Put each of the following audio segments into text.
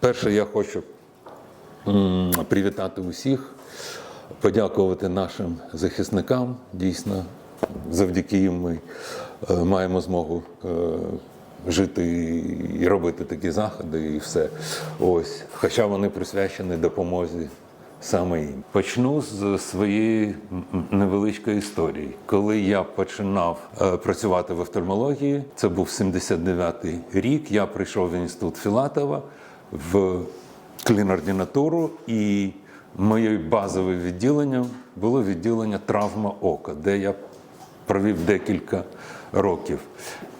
Перше, я хочу привітати усіх, подякувати нашим захисникам. Дійсно, завдяки їм ми е, маємо змогу е, жити і робити такі заходи, і все. Ось, хоча вони присвячені допомозі. Саме їм почну з своєї невеличкої історії. Коли я починав е, працювати в офтальмології, це був 79-й рік. Я прийшов в інститут Філатова в клінординатуру, і моєю базовим відділенням було відділення травма ока, де я провів декілька років.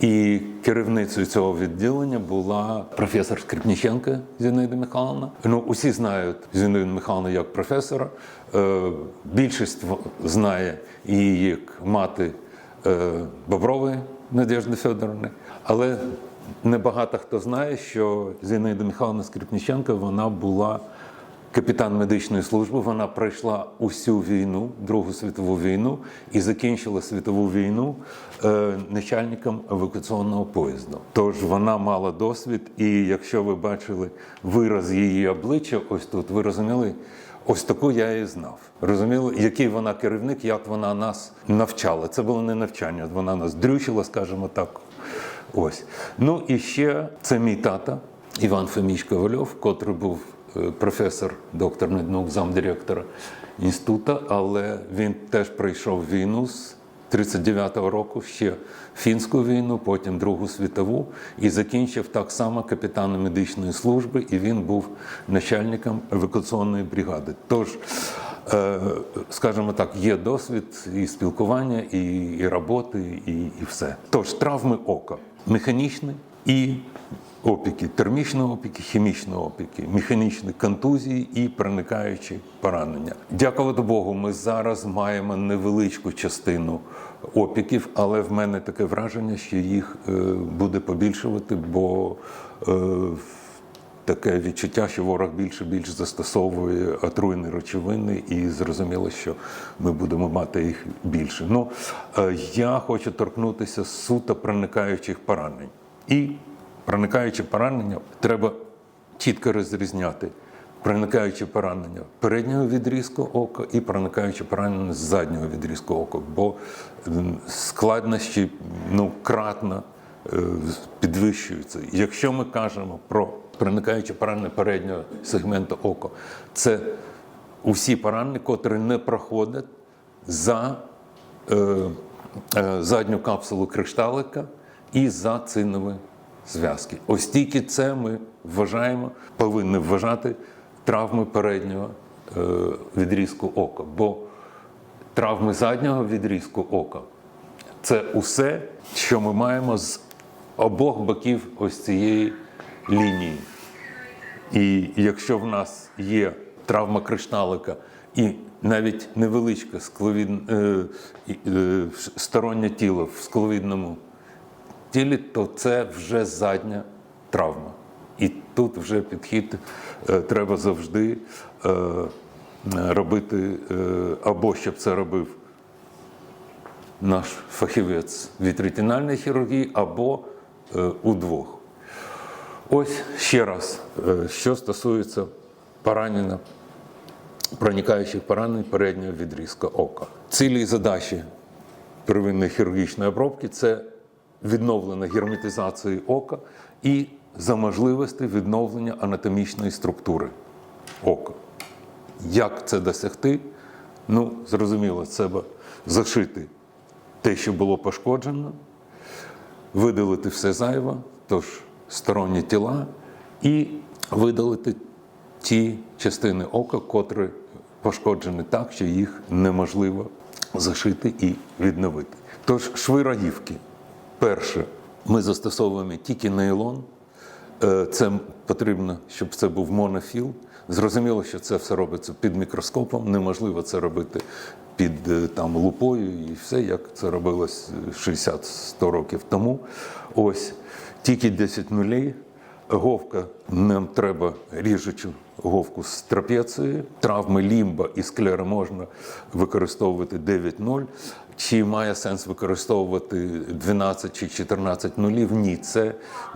І керівницею цього відділення була професор Скрипніченка Зінаїда Михайловна. Ну, усі знають Зінаїду Михайловну як професора. Е, більшість знає її як мати е, Бобрової Надежди Федоровни. Але небагато хто знає, що Зінаїда Михайловна Скрипніченка вона була капітан медичної служби. Вона пройшла усю війну, Другу світову війну, і закінчила світову війну е, начальником евакуаційного поїзду. Тож вона мала досвід, і якщо ви бачили вираз її обличчя, ось тут ви розуміли. Ось таку я і знав. Розуміли, який вона керівник, як вона нас навчала. Це було не навчання, вона нас дрючила, скажімо так. Ось. Ну і ще це мій тата Іван Фоміч Ковальов, котрий був е, професор, доктор наук, замдиректора інституту, але він теж пройшов війну з 39-го року, ще фінську війну, потім Другу світову, і закінчив так само капітаном медичної служби, і він був начальником евакуаційної бригади. Тож, е, скажімо так, є досвід і спілкування, і, і роботи, і, і все. Тож, травми ока механічні і опіки, термічні опіки, хімічні опіки, механічні контузії і проникаючі поранення. Дякувати Богу, ми зараз маємо невеличку частину опіків, але в мене таке враження, що їх е, буде побільшувати, бо е, таке відчуття, що ворог більше більш застосовує отруйні речовини, і зрозуміло, що ми будемо мати їх більше. Ну е, я хочу торкнутися суто проникаючих поранень. І проникаючі поранення треба чітко розрізняти. Проникаючі поранення переднього відрізку ока і проникаючі поранення з заднього відрізку ока, бо складнощі ну, кратно е, підвищуються. Якщо ми кажемо про проникаючі поранення переднього сегменту ока, це усі поранення, котрі не проходять за е, е, задню капсулу кришталика і за цинові зв'язки. Ось тільки це ми вважаємо, повинні вважати травми переднього е, відрізку ока. Бо травми заднього відрізку ока це усе, що ми маємо з обох боків ось цієї лінії. І якщо в нас є травма кришталика і навіть невеличке скловід... е, е, стороннє тіло в скловідному тілі, то це вже задня травма. І тут вже підхід е, треба завжди робити, або щоб це робив наш фахівець від ретинальної хірургії, або удвох. Ось ще раз, е, що стосується поранення, проникаючих поранень переднього відрізка ока. Цілі і задачі первинної хірургічної обробки це відновлення герметизації ока і за можливості відновлення анатомічної структури ока. Як це досягти? Ну, зрозуміло, треба зашити те, що було пошкоджено, видалити все зайве, тож сторонні тіла, і видалити ті частини ока, котрі пошкоджені так, що їх неможливо зашити і відновити. Тож шви рогівки. Перше, ми застосовуємо тільки нейлон. Е, Це потрібно, щоб це був монофіл. Зрозуміло, що це все робиться під мікроскопом. Неможливо це робити під е, там лупою і все, як це робилось 60-100 років тому. Ось тільки 10 нулей. говка. Нам треба ріжучу говку з трапеції. Травми лімба і склери можна використовувати 9-0. Чи має сенс використовувати 12 чи 14 нулів? Ні, це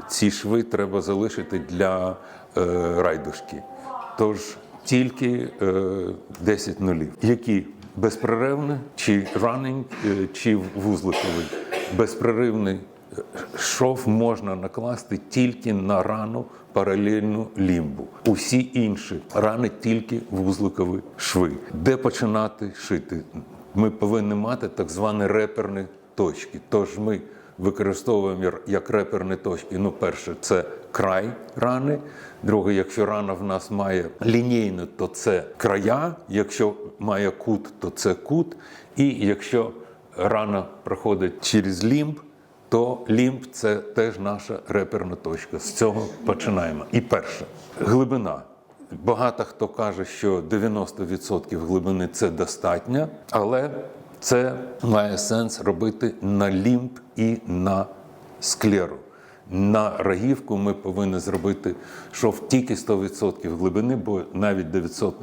ці шви треба залишити для е, райдушки. Тож тільки е, 10 нулів, які безперервні, чи ранень, чи вузликовий. Безперервний е, шов можна накласти тільки на рану паралельну лімбу. Усі інші рани тільки вузликові шви. Де починати шити? Ми повинні мати так звані реперні точки. Тож ми використовуємо як- реперні точки. Ну, перше, це край рани. Друге, якщо рана в нас має лінійну, то це края. Якщо має кут, то це кут. І якщо рана проходить через лімб, то лімб це теж наша реперна точка. З цього починаємо. І перше, глибина. Багато хто каже, що 90% глибини це достатньо, але це має сенс робити на лімб і на склеру. На рогівку ми повинні зробити шов тільки 100% глибини, бо навіть 900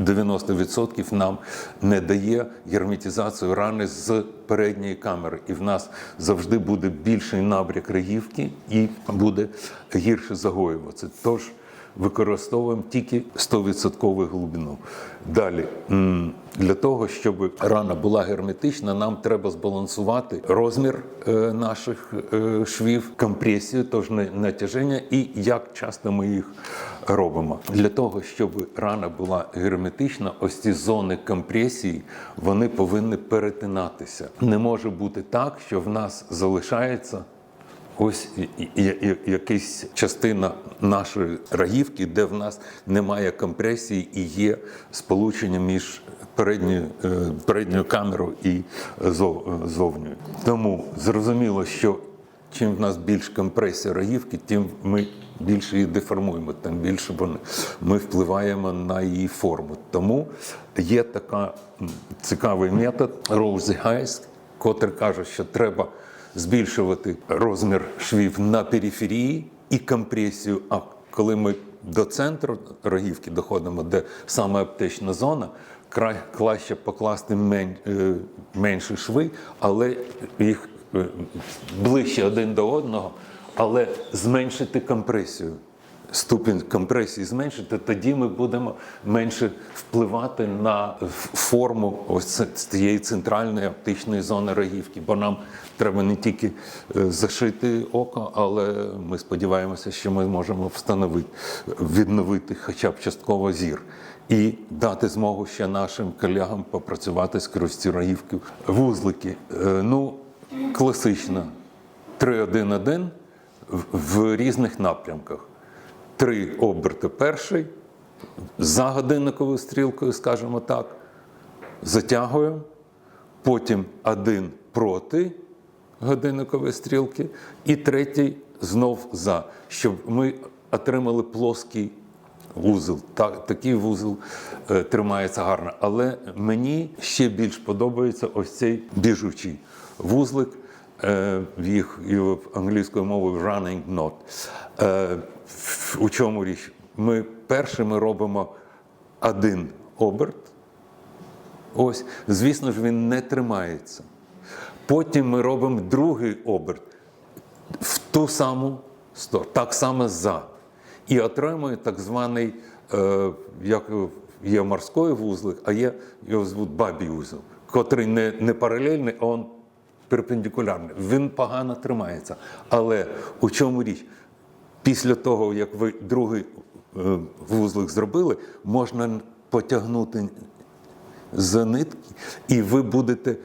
90% нам не дає герметизацію рани з передньої камери. І в нас завжди буде більший набряк рогівки і буде гірше загоюватися. Тож використовуємо тільки 100% глибину. Далі, для того, щоб рана була герметична, нам треба збалансувати розмір е, наших е, швів, компресію, тож натяження і як часто ми їх робимо. Для того, щоб рана була герметична, ось ці зони компресії вони повинні перетинатися. Не може бути так, що в нас залишається Ось якась частина нашої рогівки, де в нас немає компресії і є сполучення між передньою, е, передньою камерою і е, зовньою. Тому зрозуміло, що чим в нас більш компресія рогівки, тим ми більше її деформуємо, тим більше ми впливаємо на її форму. Тому є така цікавий метод Роузі Гайс, котрий каже, що треба збільшувати розмір швів на периферії і компресію. А коли ми до центру рогівки доходимо, де саме аптечна зона, край краще покласти е, менші шви, але їх е, ближче один до одного, але зменшити компресію. Ступінь компресії зменшити, тоді ми будемо менше впливати на форму ось цієї центральної оптичної зони рогівки, бо нам треба не тільки е, зашити око, але ми сподіваємося, що ми можемо встановити, відновити хоча б частково зір і дати змогу ще нашим колегам попрацювати скрізь ці рогівки. Вузлики. Е, Ну, класично 3-1-1 в- в різних напрямках. Три оберти перший, за годинниковою стрілкою, скажімо так, затягуємо, потім один проти годинникової стрілки, і третій знов за, щоб ми отримали плоский вузол. Так, такий вузол е, тримається гарно. Але мені ще більш подобається ось цей біжучий вузлик. Е, в їх англійською мовою running knot. Е, у чому річ? Ми першими робимо один оберт. Ось, звісно ж, він не тримається. Потім ми робимо другий оберт в ту саму сторону, так само за. І отримуємо так званий, е, як є морський вузлик, а є його звуть бабій вузол, котрий не, не паралельний, а він перпендикулярний. Він погано тримається. Але у чому річ? Після того, як ви другий е, вузлик зробили, можна потягнути за нитки, і ви будете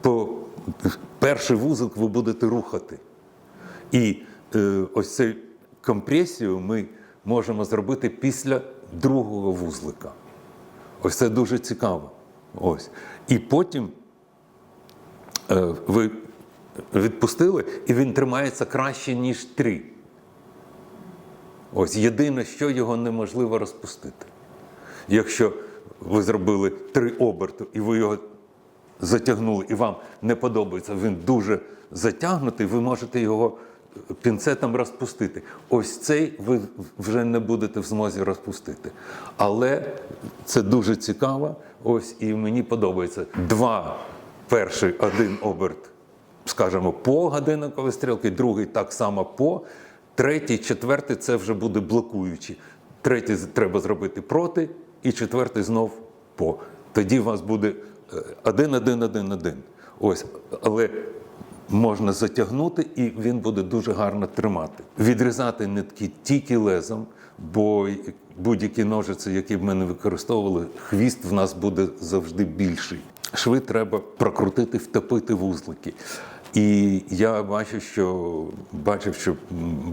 по перший вузол ви будете рухати. І е, ось цю компресію ми можемо зробити після другого вузлика. Ось це дуже цікаво. Ось. І потім е, ви відпустили, і він тримається краще, ніж три. Ось єдине, що його неможливо розпустити. Якщо ви зробили три оберти і ви його затягнули, і вам не подобається, він дуже затягнутий, ви можете його пінцетом розпустити. Ось цей ви вже не будете в змозі розпустити. Але це дуже цікаво. Ось і мені подобається. Два перший один оберт, скажімо, по годинниковій стрілки, другий так само по. Третій, четвертий це вже буде блокуючий. Третій треба зробити проти, і четвертий знов по. Тоді у вас буде е, один, один, один, один. Ось, але можна затягнути, і він буде дуже гарно тримати. Відрізати нитки тільки лезом, бо будь-які ножиці, які б ми не використовували, хвіст в нас буде завжди більший. Шви треба прокрутити, втопити вузлики. І я бачу, що бачив, що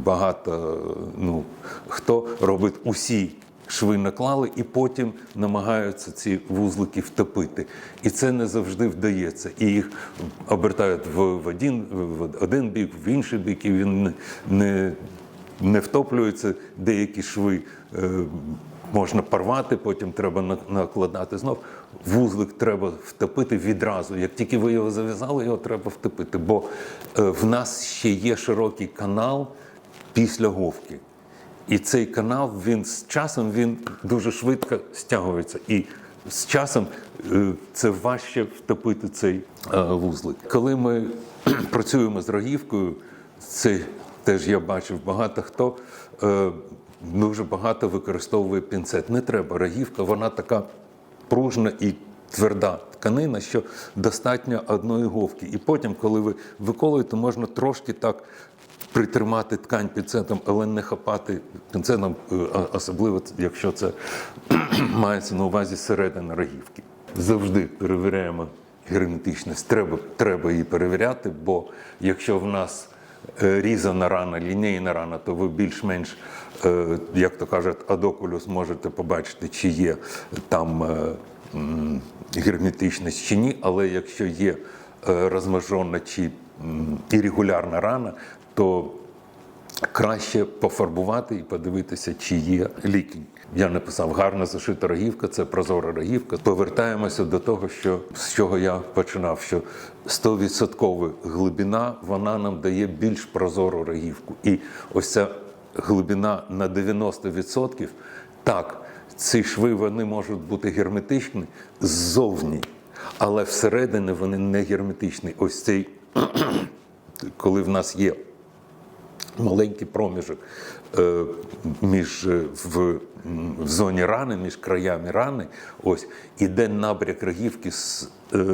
багато ну, хто робить усі шви наклали і потім намагаються ці вузлики втопити. І це не завжди вдається. І їх обертають в, один, в один бік, в інший бік, і він не, не, не втоплюється. Деякі шви е, можна порвати, потім треба накладати знов. Вузлик треба втопити відразу. Як тільки ви його зав'язали, його треба втопити. Бо е, в нас ще є широкий канал після говки. І цей канал він з часом він дуже швидко стягується. І з часом е, це важче втопити цей е, вузлик. Коли ми працюємо з рогівкою, це теж я бачив багато хто дуже багато використовує пінцет. Не треба рогівка, вона така пружна і тверда тканина, що достатньо одної говки. І потім, коли ви виколуєте, можна трошки так притримати ткань пінцетом, але не хапати пінцетом, е, особливо якщо це мається на увазі середина рогівки. Завжди перевіряємо герметичність. Треба, треба її перевіряти, бо якщо в нас різана рана, лінійна рана, то ви більш-менш, е, як то кажуть, адокулюс можете побачити, чи є там е, герметичність чи ні. Але якщо є е, розмежона чи ірегулярна рана, то краще пофарбувати і подивитися, чи є лікінь. Я написав гарна зашита рогівка, це прозора рогівка. Повертаємося до того, що з чого я починав. Що 100% глибина вона нам дає більш прозору рогівку. І ось ця глибина на 90%, так, ці шви вони можуть бути герметичні ззовні, але всередині вони не герметичні. Ось цей, коли в нас є маленький проміжок е, між е, в, в зоні рани, між краями рани, ось іде набряк рогівки з е,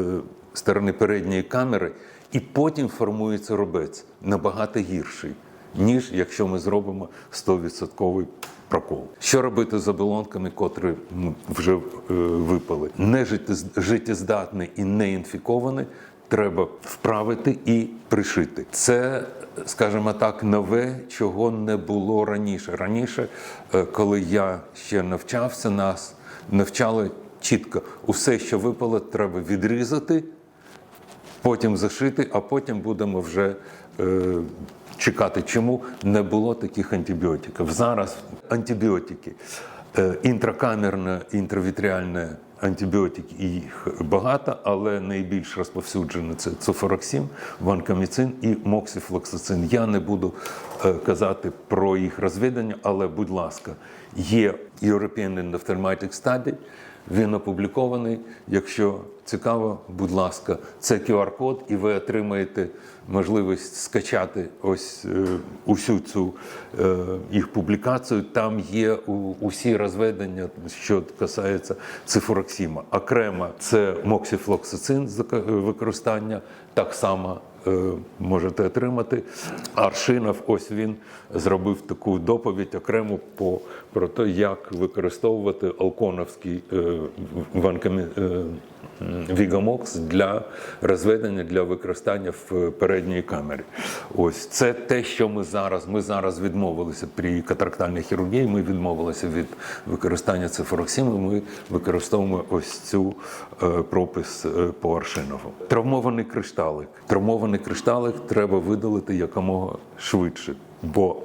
сторони передньої камери, і потім формується робець набагато гірший, ніж якщо ми зробимо 100% прокол. Що робити з оболонками, котрі вже випали? Не життєз- і не інфіковане треба вправити і пришити. Це, скажімо так, нове, чого не було раніше. Раніше, е, коли я ще навчався, нас навчали чітко усе, що випало, треба відрізати, потім зашити, а потім будемо вже е, чекати. Чому не було таких антибіотиків? Зараз антибіотики, е, інтракамерне, інтравітріальне антибіотики, їх багато, але найбільш розповсюджені це цуфороксин, ванкаміцин і моксифлоксацин. Я не буду е, казати про їх розведення, але, будь ласка, є European Endophthalmitic Study, він опублікований. Якщо цікаво, будь ласка, це QR-код, і ви отримаєте можливість скачати ось е, усю цю е, їх публікацію. Там є усі розведення, що касається цифороксима. Окремо це моксифлоксацин зак- використання, так само е, можете отримати. Аршинов, ось він зробив таку доповідь окремо по про те, як використовувати алконовський е, ванкамі, е, Вігамокс для розведення для використання в передній камері. Ось це те, що ми зараз. Ми зараз відмовилися при катарактальній хірургії. Ми відмовилися від використання цифороксиму. Ми використовуємо ось цю е, пропис по Аршинову. Травмований кришталик. Травмований кришталик треба видалити якомога швидше, бо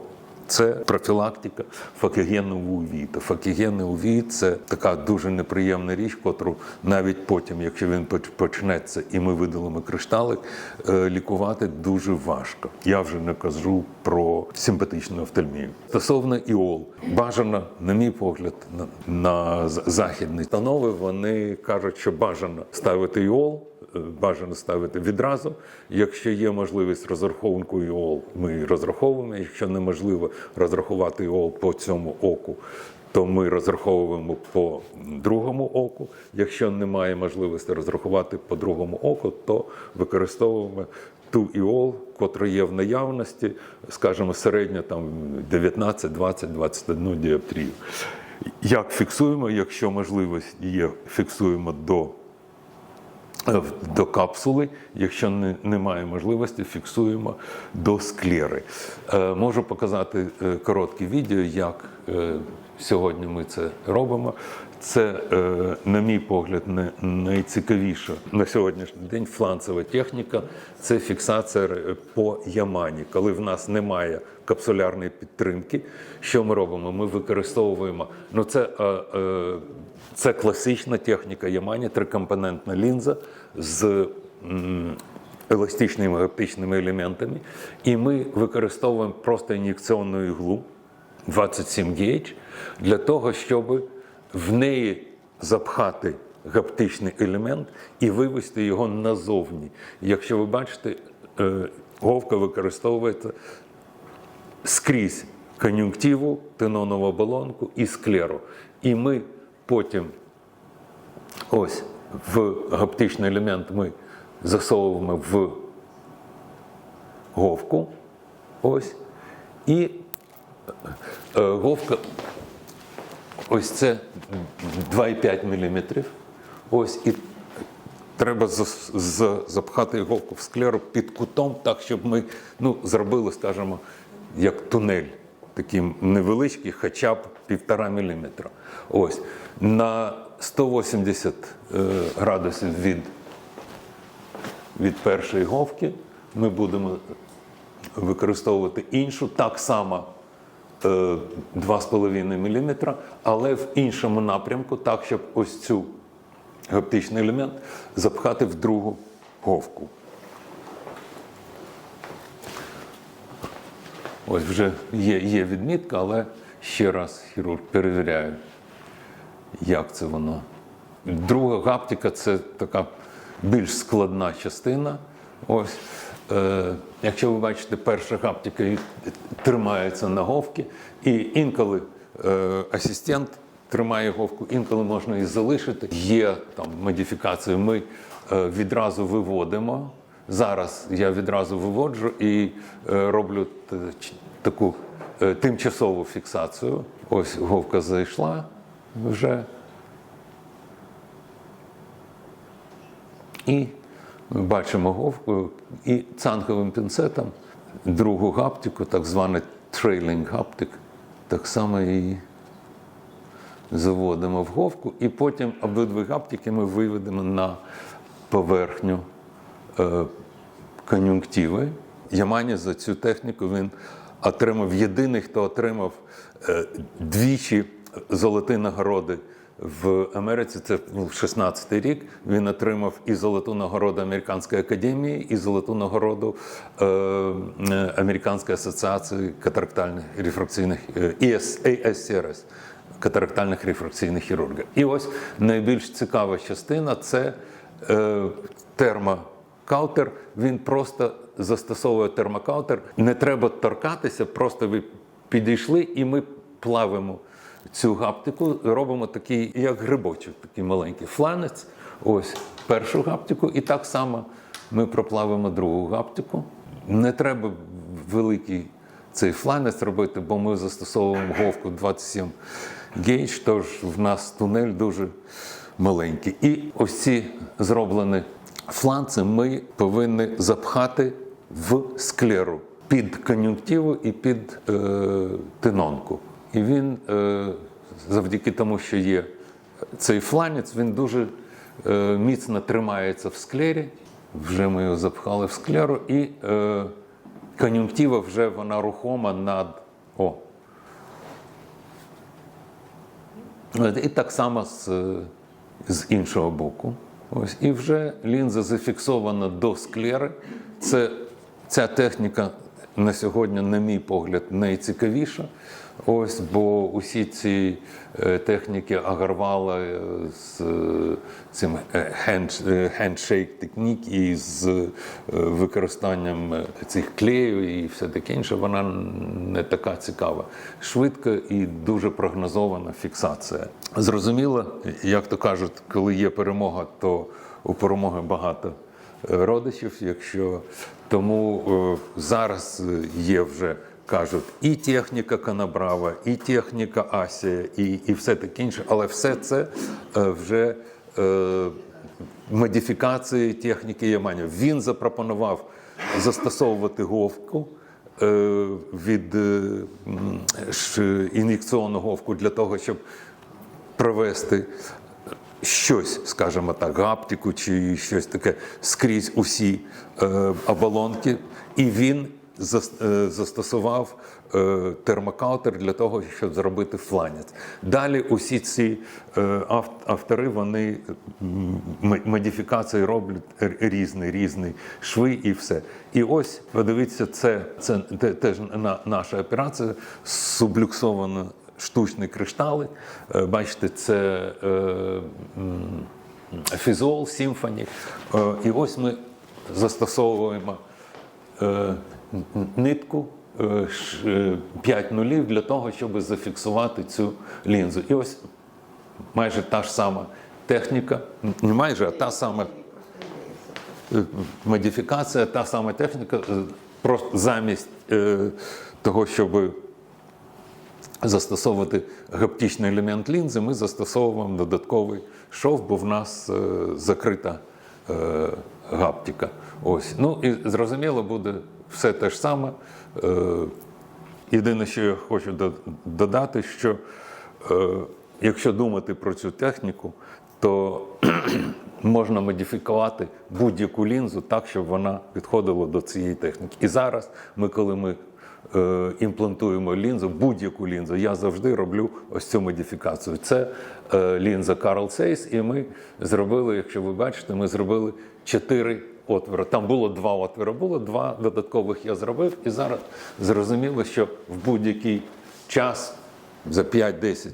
Це профілактика факогенного увіту. Факогенний увіт – це така дуже неприємна річ, котру навіть потім, якщо він почнеться і ми видалимо кришталик, е, лікувати дуже важко. Я вже не кажу про симпатичну офтальмію. Стосовно іол, бажано, на мій погляд, на, західні установи вони кажуть, що бажано ставити іол. Бажано ставити відразу. Якщо є можливість розрахунку ІОЛ, ми розраховуємо. Якщо неможливо розрахувати ІОЛ по цьому оку, то ми розраховуємо по другому оку. Якщо немає можливості розрахувати по другому оку, то використовуємо ту іол, котра є в наявності, скажімо, середня там 19, 20, 21 діоптрію. Як фіксуємо, якщо можливість є, фіксуємо до до капсули, якщо не, немає можливості, фіксуємо до склери. Е, можу показати е, коротке відео, як е, сьогодні ми це робимо. Це, е, на мій погляд, не, найцікавіша на сьогоднішній день фланцева техніка це фіксація по ямані. Коли в нас немає капсулярної підтримки, що ми робимо? Ми використовуємо ну це. е, е, це класична техніка Ямані, трикомпонентна лінза з еластичними оптичними елементами. І ми використовуємо просто ін'єкційну іглу 27 гейдж для того, щоб в неї запхати гаптичний елемент і вивести його назовні. Якщо ви бачите, е, говка використовується скрізь кон'юнктиву, тенонову оболонку і склеру. І ми потім ось в гаптичний елемент ми засовуємо в говку. Ось. І е, говка, ось це 2,5 мм. Ось і треба запхати говку в склеру під кутом, так, щоб ми ну, зробили, скажімо, як тунель, такий невеличкий, хоча б півтора міліметра. Ось. На 180 е, градусів від, від першої говки ми будемо використовувати іншу, так само 2,5 мм, але в іншому напрямку, так, щоб ось цю гаптичний елемент запхати в другу говку. Ось вже є, є відмітка, але ще раз хірург перевіряє, як це воно. Друга гаптика це така більш складна частина. Ось. Е, якщо ви бачите, перша гаптика тримається на говки, і інколи е, асистент тримає говку, інколи можна і залишити. Є там модифікації, ми е, відразу виводимо. Зараз я відразу виводжу і роблю таку тимчасову фіксацію. Ось говка зайшла вже. І бачимо говку і цанковим пінцетом другу гаптику, так званий трейлінг гаптик, так само її заводимо в говку, і потім обидві гаптики ми виведемо на поверхню е, кон'юнктиви. Ямані за цю техніку він отримав єдиний, хто отримав е, двічі золоті нагороди в Америці. Це ну, 16-й рік. Він отримав і золоту нагороду Американської академії, і золоту нагороду е, е, Американської асоціації катарактальних рефракційних е, ES, ASCRS катарактальних рефракційних хірургів. І ось найбільш цікава частина це е, термокаутер. Він просто застосовує термокаутер. Не треба торкатися, просто ви підійшли і ми плавимо цю гаптику, робимо такий, як грибочок, такий маленький фланець. Ось першу гаптику, і так само ми проплавимо другу гаптику. Не треба великий цей фланець робити, бо ми застосовуємо говку 27 гейдж, тож в нас тунель дуже маленький. І ось ці зроблені фланці ми повинні запхати в склеру під кон'юнктиву і під е, тенонку. І він е, завдяки тому, що є цей фланець, він дуже е, міцно тримається в склері. Вже ми його запхали в склеру, і е, кон'юнктива вже вона рухома над О. І так само з, з іншого боку. Ось. І вже лінза зафіксована до склери. Це, ця техніка на сьогодні, на мій погляд, найцікавіша. Ось, бо усі ці е, техніки Агарвала е, з е, цим хенд- хендшейк технік і з використанням цих клеїв і все таке інше, вона не така цікава. Швидка і дуже прогнозована фіксація. Зрозуміло, як то кажуть, коли є перемога, то у перемоги багато родичів. Якщо тому зараз є вже кажуть і техніка Канабрава, і техніка Асія, і, і все таке інше, але все це е, вже е, модифікації техніки Яманів. Він запропонував застосовувати говку. е, Від е, ін'єкційну говку для того, щоб провести щось, скажімо так, гаптику чи щось таке скрізь усі оболонки, і він застосував е, термокаутер для того, щоб зробити фланець. Далі усі ці е, автори вони модифікації роблять різні, різні шви і все. І ось подивіться, це, це теж наша операція сублюксована штучні криштали. Е, Бачите, це е, фізол, симфоні. Е, І ось ми застосовуємо е, нитку. 5 нулів для того, щоб зафіксувати цю лінзу. І ось майже та ж сама техніка, не майже, а та сама е, модифікація, та сама техніка, е, просто замість е, того, щоб застосовувати гаптичний елемент лінзи, ми застосовуємо додатковий шов, бо в нас е, закрита е, гаптика. Ось. Ну і зрозуміло, буде все те ж саме. Е, єдине, що я хочу додати, що е, якщо думати про цю техніку, то можна модифікувати будь-яку лінзу так, щоб вона підходила до цієї техніки. І зараз ми, коли ми е, імплантуємо лінзу, будь-яку лінзу, я завжди роблю ось цю модифікацію. Це е, лінза Carl Zeiss, і ми зробили, якщо ви бачите, ми зробили чотири отвори. Там було два отвори, було два додаткових я зробив, і зараз зрозуміло, що в будь-який час за 5-10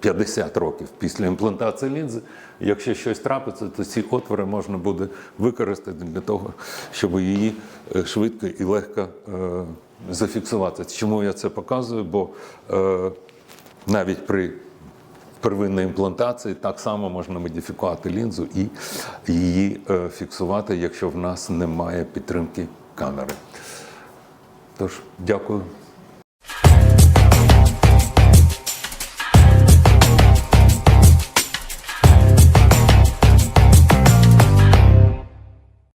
50 років після імплантації лінзи, якщо щось трапиться, то ці отвори можна буде використати для того, щоб її е, швидко і легко е, зафіксувати. Чому я це показую? Бо е, навіть при первинній імплантації так само можна модифікувати лінзу і її е, фіксувати, якщо в нас немає підтримки камери. Тож, дякую.